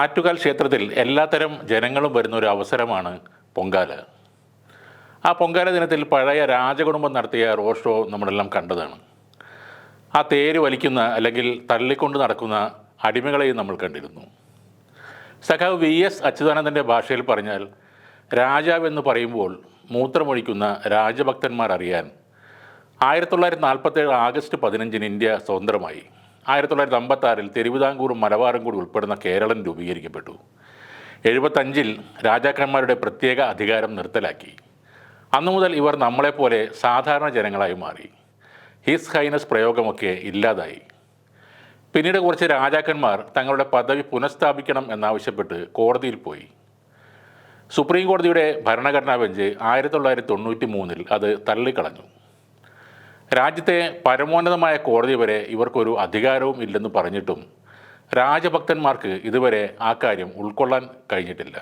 ആറ്റുകാൽ ക്ഷേത്രത്തിൽ എല്ലാത്തരം ജനങ്ങളും വരുന്ന ഒരു അവസരമാണ് പൊങ്കാല. ആ പൊങ്കാല ദിനത്തിൽ പഴയ രാജകുടുംബം നടത്തിയ റോഡ് ഷോ നമ്മളെല്ലാം കണ്ടതാണ്. ആ തേര് വലിക്കുന്ന അല്ലെങ്കിൽ തള്ളിക്കൊണ്ട് നടക്കുന്ന അടിമകളെയും നമ്മൾ കണ്ടിരുന്നു. സഖാവ് വി എസ് അച്യുതാനന്ദന്റെ ഭാഷയിൽ പറഞ്ഞാൽ രാജാവ് എന്ന് പറയുമ്പോൾ മൂത്രമൊഴിക്കുന്ന രാജഭക്തന്മാർ അറിയാൻ ആയിരത്തി തൊള്ളായിരത്തി നാൽപ്പത്തേഴ് ആഗസ്റ്റ് പതിനഞ്ചിന് ഇന്ത്യ സ്വതന്ത്രമായി. ആയിരത്തി തൊള്ളായിരത്തി അമ്പത്താറിൽ തിരുവിതാംകൂറും മലബാറും കൂടി ഉൾപ്പെടുന്ന കേരളം രൂപീകരിക്കപ്പെട്ടു. എഴുപത്തഞ്ചിൽ രാജാക്കന്മാരുടെ പ്രത്യേക അധികാരം നിർത്തലാക്കി. അന്നു മുതൽ ഇവർ നമ്മളെപ്പോലെ സാധാരണ ജനങ്ങളായി മാറി. ഹിസ് ഹൈനസ് പ്രയോഗമൊക്കെ ഇല്ലാതായി. പിന്നീട് കുറച്ച് രാജാക്കന്മാർ തങ്ങളുടെ പദവി പുനഃസ്ഥാപിക്കണം എന്നാവശ്യപ്പെട്ട് കോടതിയിൽ പോയി. സുപ്രീം കോടതിയുടെ ഭരണഘടനാ ബെഞ്ച് ആയിരത്തി തൊള്ളായിരത്തി തൊണ്ണൂറ്റി മൂന്നിൽ അത് തള്ളിക്കളഞ്ഞു. രാജ്യത്തെ പരമോന്നതമായ കോടതി വരെ ഇവർക്കൊരു അധികാരവും ഇല്ലെന്ന് പറഞ്ഞിട്ടും രാജഭക്തന്മാർക്ക് ഇതുവരെ ആ കാര്യം ഉൾക്കൊള്ളാൻ കഴിഞ്ഞിട്ടില്ല.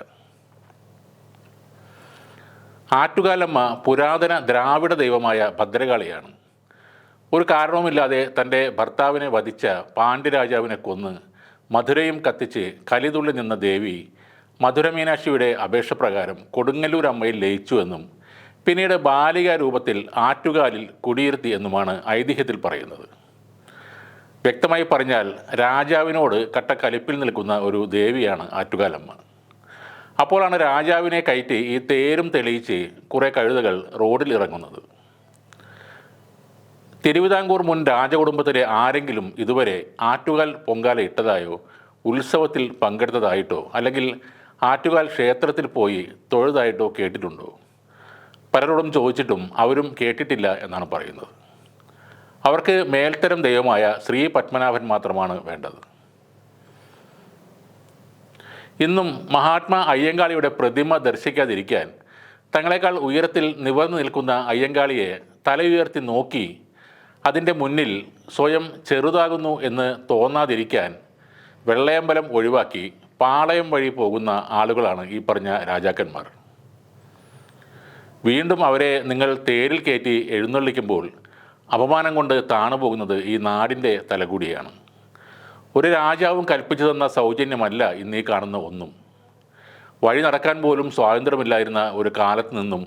ആറ്റുകാലമ്മ പുരാതന ദ്രാവിഡ ദൈവമായ ഭദ്രകാളിയാണ്. ഒരു കാരണവുമില്ലാതെ തന്റെ ഭർത്താവിനെ വധിച്ച പാണ്ഡ്യരാജാവിനെ കൊന്ന് മധുരയും കത്തിച്ച് കലിതുള്ളി നിന്ന ദേവി മധുരമീനാക്ഷിയുടെ അപേക്ഷ പ്രകാരം കൊടുങ്ങല്ലൂർ അമ്മയിൽ ലയിച്ചുവെന്നും പിന്നീട് ബാലിക രൂപത്തിൽ ആറ്റുകാലിൽ കുടിയിരുത്തി എന്നുമാണ് ഐതിഹ്യത്തിൽ പറയുന്നത്. വ്യക്തമായി പറഞ്ഞാൽ രാജാവിനോട് കട്ട കലിപ്പിൽ നിൽക്കുന്ന ഒരു ദേവിയാണ് ആറ്റുകാലമ്മ. അപ്പോഴാണ് രാജാവിനെ കയറ്റി ഈ തേരും തെളിയിച്ച് കുറേ കഴുതകൾ റോഡിൽ ഇറങ്ങുന്നത്. തിരുവിതാംകൂർ മുൻ രാജകുടുംബത്തിലെ ആരെങ്കിലും ഇതുവരെ ആറ്റുകാൽ പൊങ്കാല ഇട്ടതായോ ഉത്സവത്തിൽ പങ്കെടുത്തതായിട്ടോ അല്ലെങ്കിൽ ആറ്റുകാൽ ക്ഷേത്രത്തിൽ പോയി തൊഴുതായിട്ടോ കേട്ടിട്ടുണ്ടോ? പലരോടും ചോദിച്ചിട്ടും അവരും കേട്ടിട്ടില്ല എന്നാണ് പറയുന്നത്. അവർക്ക് മേൽത്തരം ദൈവമായ ശ്രീ പത്മനാഭൻ മാത്രമാണ് വേണ്ടത്. ഇന്നും മഹാത്മാ അയ്യങ്കാളിയുടെ പ്രതിമ ദർശിക്കാതിരിക്കാൻ തങ്ങളെക്കാൾ ഉയരത്തിൽ നിവർന്നു നിൽക്കുന്ന അയ്യങ്കാളിയെ തലയുയർത്തി നോക്കി അതിന്റെ മുന്നിൽ സ്വയം ചെറുതാകുന്നു എന്ന് തോന്നാതിരിക്കാൻ വെള്ളയമ്പലം ഒഴിവാക്കി പാളയം വഴി പോകുന്ന ആളുകളാണ് ഈ പറഞ്ഞ രാജാക്കന്മാർ. വീണ്ടും അവരെ നിങ്ങൾ തേരിൽ കയറ്റി എഴുന്നള്ളിക്കുമ്പോൾ അപമാനം കൊണ്ട് താണുപോകുന്നത് ഈ നാടിന്റെ തലകൂടിയാണ്. ഒരു രാജാവും കൽപ്പിച്ചു തന്ന സൗജന്യമല്ല ഇന്നീ കാണുന്ന ഒന്നും. വഴി നടക്കാൻ പോലും സ്വാതന്ത്ര്യമില്ലായിരുന്ന ഒരു കാലത്ത് നിന്നും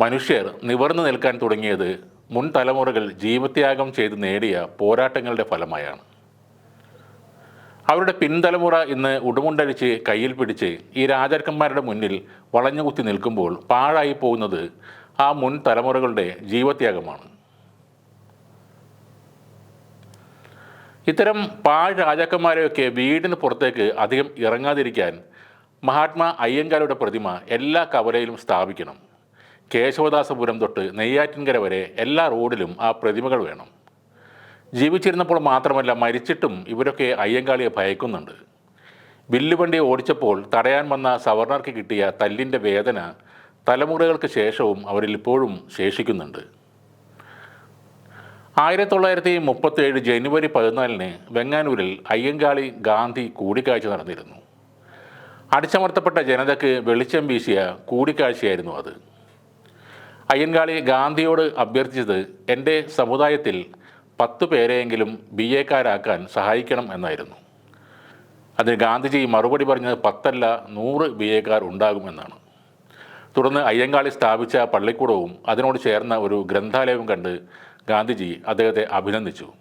മനുഷ്യർ നിവർന്നു നിൽക്കാൻ തുടങ്ങിയത് മുൻ തലമുറകൾ ജീവത്യാഗം ചെയ്ത് നേടിയ പോരാട്ടങ്ങളുടെ ഫലമായാണ്. അവരുടെ പിൻതലമുറ ഇന്ന് ഉടുമുണ്ടടിച്ച് കയ്യിൽ പിടിച്ച് ഈ രാജാക്കന്മാരുടെ മുന്നിൽ വളഞ്ഞുകുത്തി നിൽക്കുമ്പോൾ പാഴായി പോകുന്നത് ആ മുൻ തലമുറകളുടെ ജീവത്യാഗമാണ്. ഇത്തരം പാഴ് രാജാക്കന്മാരെയൊക്കെ വീടിന് പുറത്തേക്ക് അധികം ഇറങ്ങാതിരിക്കാൻ മഹാത്മാ അയ്യങ്കാരുടെ പ്രതിമ എല്ലാ കവലയിലും സ്ഥാപിക്കണം. കേശവദാസപുരം തൊട്ട് നെയ്യാറ്റിൻകര വരെ എല്ലാ റോഡിലും ആ പ്രതിമകൾ വേണം. ജീവിച്ചിരുന്നപ്പോൾ മാത്രമല്ല മരിച്ചിട്ടും ഇവരൊക്കെ അയ്യങ്കാളിയെ ഭയക്കുന്നുണ്ട്. വില്ലുവണ്ടി ഓടിച്ചപ്പോൾ തടയാൻ വന്ന സവർണർക്ക് കിട്ടിയ തല്ലിന്റെ വേദന തലമുറകൾക്ക് ശേഷവും അവരിൽ ഇപ്പോഴും ശേഷിക്കുന്നുണ്ട്. ആയിരത്തി തൊള്ളായിരത്തി മുപ്പത്തേഴ് ജനുവരി പതിനാലിന് വെങ്ങാനൂരിൽ അയ്യങ്കാളി ഗാന്ധി കൂടിക്കാഴ്ച നടന്നിരുന്നു. അടിച്ചമർത്തപ്പെട്ട ജനതയ്ക്ക് വെളിച്ചം വീശിയ കൂടിക്കാഴ്ചയായിരുന്നു അത്. അയ്യൻകാളി ഗാന്ധിയോട് അഭ്യർത്ഥിച്ചത് എന്റെ സമുദായത്തിൽ പത്ത് പേരെയെങ്കിലും ബി എക്കാരാക്കാൻ സഹായിക്കണം എന്നായിരുന്നു. അതിന് ഗാന്ധിജി മറുപടി പറഞ്ഞത് പത്തല്ല നൂറ് ബി എക്കാർ ഉണ്ടാകുമെന്നാണ് തുടർന്ന് അയ്യങ്കാളി സ്ഥാപിച്ച പള്ളിക്കൂടവും അതിനോട് ചേർന്ന ഒരു ഗ്രന്ഥാലയവും കണ്ട് ഗാന്ധിജി അദ്ദേഹത്തെ അഭിനന്ദിച്ചു.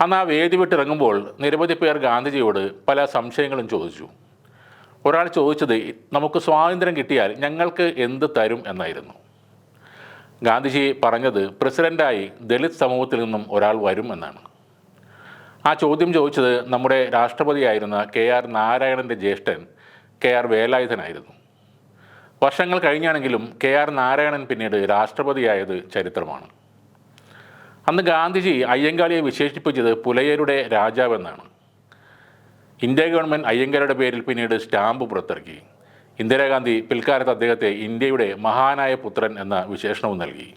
അന്ന് ആ വേദി വിട്ടിറങ്ങുമ്പോൾ നിരവധി പേർ ഗാന്ധിജിയോട് പല സംശയങ്ങളും ചോദിച്ചു. ഒരാൾ ചോദിച്ചത് നമുക്ക് സ്വാതന്ത്ര്യം കിട്ടിയാൽ ഞങ്ങൾക്ക് എന്ത് തരും? എന്നായിരുന്നു. ഗാന്ധിജി പറഞ്ഞത് പ്രസിഡന്റായി ദളിത് സമൂഹത്തിൽ നിന്നും ഒരാൾ വരും എന്നാണ്. ആ ചോദ്യം ചോദിച്ചത് നമ്മുടെ രാഷ്ട്രപതിയായിരുന്ന കെ ആർ നാരായണന്റെ ജ്യേഷ്ഠൻ കെ ആർ വേലായുധനായിരുന്നു. വർഷങ്ങൾ കഴിഞ്ഞാണെങ്കിലും കെ ആർ നാരായണൻ പിന്നീട് രാഷ്ട്രപതിയായത് ചരിത്രമാണ്. അന്ന് ഗാന്ധിജി അയ്യങ്കാളിയെ വിശേഷിപ്പിച്ചത് പുലയരുടെ രാജാവെന്നാണ്. ഇന്ത്യ ഗവൺമെന്റ് അയ്യങ്കാളിയുടെ പേരിൽ പിന്നീട് സ്റ്റാമ്പ് പുറത്തിറക്കി. ഇന്ദിരാഗാന്ധി പിൽക്കാലത്ത് അദ്ദേഹത്തെ ഇന്ത്യയുടെ മഹാനായ പുത്രൻ എന്ന വിശേഷണവും നൽകി.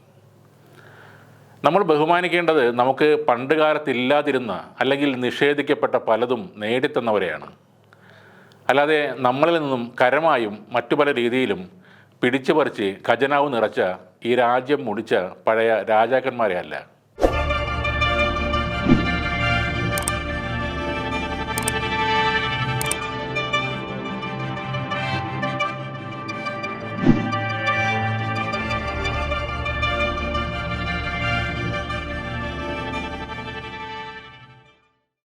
നമ്മൾ ബഹുമാനിക്കേണ്ടത് നമുക്ക് പണ്ട് കാലത്തില്ലാതിരുന്ന അല്ലെങ്കിൽ നിഷേധിക്കപ്പെട്ട പലതും നേടിത്തന്നവരെയാണ്. അല്ലാതെ നമ്മളിൽ നിന്നും കരമായും മറ്റു പല രീതിയിലും പിടിച്ചു പറിച്ച് ഖജനാവ് നിറച്ച ഈ രാജ്യം മുടിച്ച പഴയ രാജാക്കന്മാരെ അല്ല.